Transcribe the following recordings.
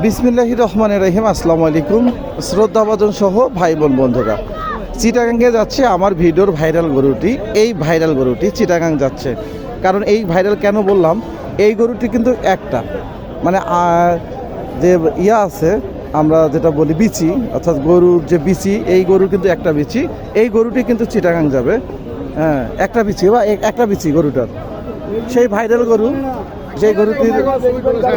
বিসমিল্লাহির রহমানের রহিম, আসসালামু আলাইকুম। শ্রদ্ধাভাজন সহ ভাই বোন বন্ধুরা, চিটাগাঙ্গে যাচ্ছে আমার ভিডিওর ভাইরাল গরুটি। এই ভাইরাল গরুটি চিটাগাং যাচ্ছে। কারণ এই ভাইরাল কেন বললাম? এই গরুটি কিন্তু একটা। মানে যে ইয়া আছে, আমরা যেটা বলি বিচি, অর্থাৎ গরুর যে বিচি, এই গরু কিন্তু একটা বিচি। এই গরুটি কিন্তু চিটাগাং যাবে। হ্যাঁ একটা বিচি, বা একটা বিচি গরুটার। সেই ভাইরাল গরু সেই গরুটির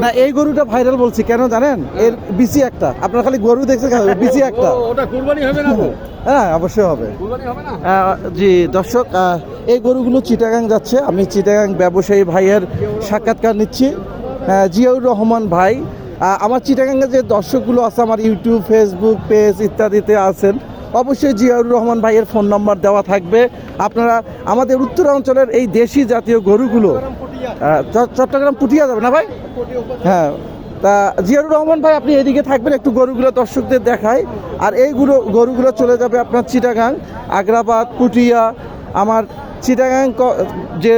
না এই গরুটা ভাইরাল বলছি কেন জানেন? এর বিসি একটা। আপনার খালি গরু দেখছে বিচি একটা। ওটা কুরবানি হবে না তো? হ্যাঁ অবশ্যই হবে। কুরবানি হবে না? জি দর্শক এই গরুগুলো চিটাগাং যাচ্ছে। আমি চিটাগাং ব্যবসায়ী ভাইয়ের সাক্ষাৎকার নিচ্ছি। জিয়াউর রহমান ভাই। আমার চিটাগাঙ্গে যে দর্শকগুলো আছে আমার ইউটিউব ফেসবুক পেজ ইত্যাদিতে আছেন অবশ্যই জিয়াউর রহমান ভাইয়ের ফোন নাম্বার দেওয়া থাকবে। আপনারা আমাদের উত্তরাঞ্চলের এই দেশি জাতীয় গরুগুলো চট্টগ্রাম পুটিয়া যাবে না ভাই? হ্যাঁ। তা জিয়াউর রহমান ভাই, আপনি এদিকে থাকবেন, একটু গরুগুলো দর্শকদের দেখায় আর এইগুলো গরুগুলো চলে যাবে আপনার চিটাগাং, আগ্রাবাদ, পুটিয়া। আমার চিটাগাং যে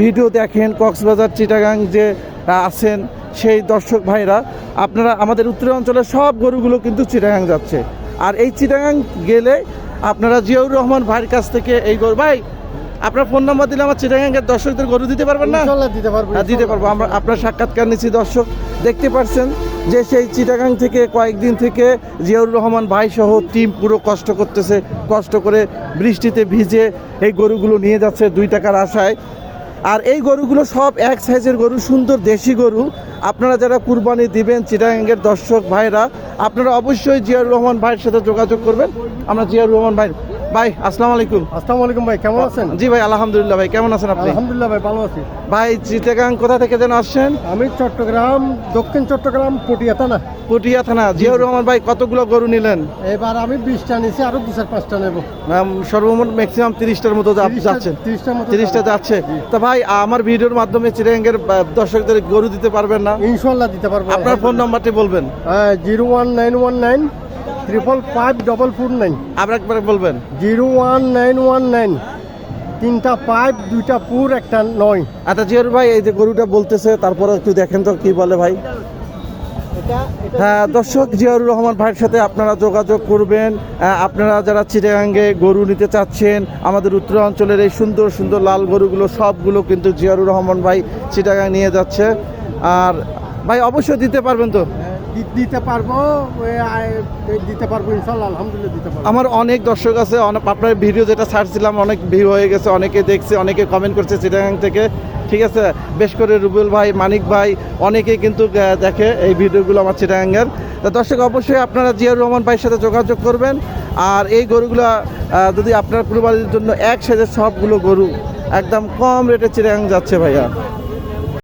ভিডিও দেখেন, কক্সবাজার চিটাগাং যে আছেন, সেই দর্শক ভাইরা, আপনারা আমাদের উত্তরাঞ্চলের সব গরুগুলো কিন্তু চিটাগাং যাচ্ছে। আর এই চিটাগাং গেলে আপনারা জিয়াউর রহমান ভাইয়ের কাছ থেকে এই গরু ভাই আপনার ফোন নাম্বার দিলে আমার চিটাগাঙ্গের দর্শকদের গরু দিতে পারবেন না? দিতে পারব হ্যাঁ, দিতে পারব। আমরা আপনার সাক্ষাৎকার নিচ্ছি দর্শক। দেখতে পাচ্ছেন যে সেই চিটাগাং থেকে কয়েকদিন থেকে জিয়াউর রহমান ভাই সহ টিম পুরো কষ্ট করতেছে কষ্ট করে বৃষ্টিতে ভিজে এই গরুগুলো নিয়ে যাচ্ছে দুই টাকার আশায়। আর এই গরুগুলো সব এক সাইজের গরু সুন্দর দেশি গরু। আপনারা যারা কুরবানি দিবেন চিটাগাঙ্গের দর্শক ভাইরা আপনারা অবশ্যই জিয়াউর রহমান ভাইয়ের সাথে যোগাযোগ করবেন। আমরা জিয়াউর রহমান ভাই ভাই আসসালামু আলাইকুম। আসসালামু আলাইকুম ভাই কেমন আছেন? জি ভাই আলহামদুলিল্লাহ ভাই কেমন আছেন আপনি? আলহামদুলিল্লাহ ভাই ভালো আছি। ভাই চিটাগাং কোথা থেকে যেন আসছেন? আমি চট্টগ্রাম দক্ষিণ চট্টগ্রাম পটিয়া থানা। পুটিয়া থানা। জিয়াউর রহমান ভাই কতগুলো গরু নিলেন? এবার আমি বিশটা নিছি আরও দু চার পাঁচটা নেব। সর্বমোট ম্যাক্সিমাম তিরিশটার মতো যাচ্ছে তিরিশটা যাচ্ছে। তা ভাই আমার ভিডিওর মাধ্যমে চিরাঙ্গের দর্শকদের গরু দিতে পারবেন না? ইনশাল্লাহ দিতে পারব। আপনার ফোন নাম্বারটি বলবেন। Zero one nine one nine triple five double four nine আবার একবার বলবেন। Zero one nine one nine তিনটা পাইপ দুইটা পুর একটা নয়। আচ্ছা জিয়াউর ভাই এই যে গরুটা বলতেছে তারপরে একটু দেখেন তো কি বলে ভাই। হ্যাঁ দর্শক জিয়াউর রহমান ভাইয়ের সাথে আপনারা যোগাযোগ করবেন। আপনারা যারা চিটাগাঙ্গে গরু নিতে চাচ্ছেন আমাদের উত্তরাঞ্চলের এই সুন্দর সুন্দর লাল গরুগুলো সবগুলো কিন্তু জিয়াউর রহমান ভাই চিটাগাং নিয়ে যাচ্ছে। আর ভাই অবশ্যই দিতে পারবেন তো? দিতে পারব দিতে পারব, ইনশাল্লাহ, আলহামদুলিল্লাহ দিতে পারব। আমার অনেক দর্শক আছে, অনেক আপনার ভিডিও যেটা ছাড়ছিলাম, অনেক ভিউ হয়ে গেছে, অনেকে দেখছে, অনেকে কমেন্ট করছে চিটাগাং থেকে। ঠিক আছে? বেশ করে রুবেল ভাই, মানিক ভাই অনেকে কিন্তু দেখে এই ভিডিওগুলো আমার চিটাগাঙ্গের। তা দর্শক, অবশ্যই আপনারা জিয়াউর রহমান ভাইয়ের সাথে যোগাযোগ করবেন। আর এই গরুগুলো যদি আপনার কুরবানির জন্য এক সাইজের সবগুলো গরু একদম কম রেটে চিটাগাং যাচ্ছে ভাইয়া।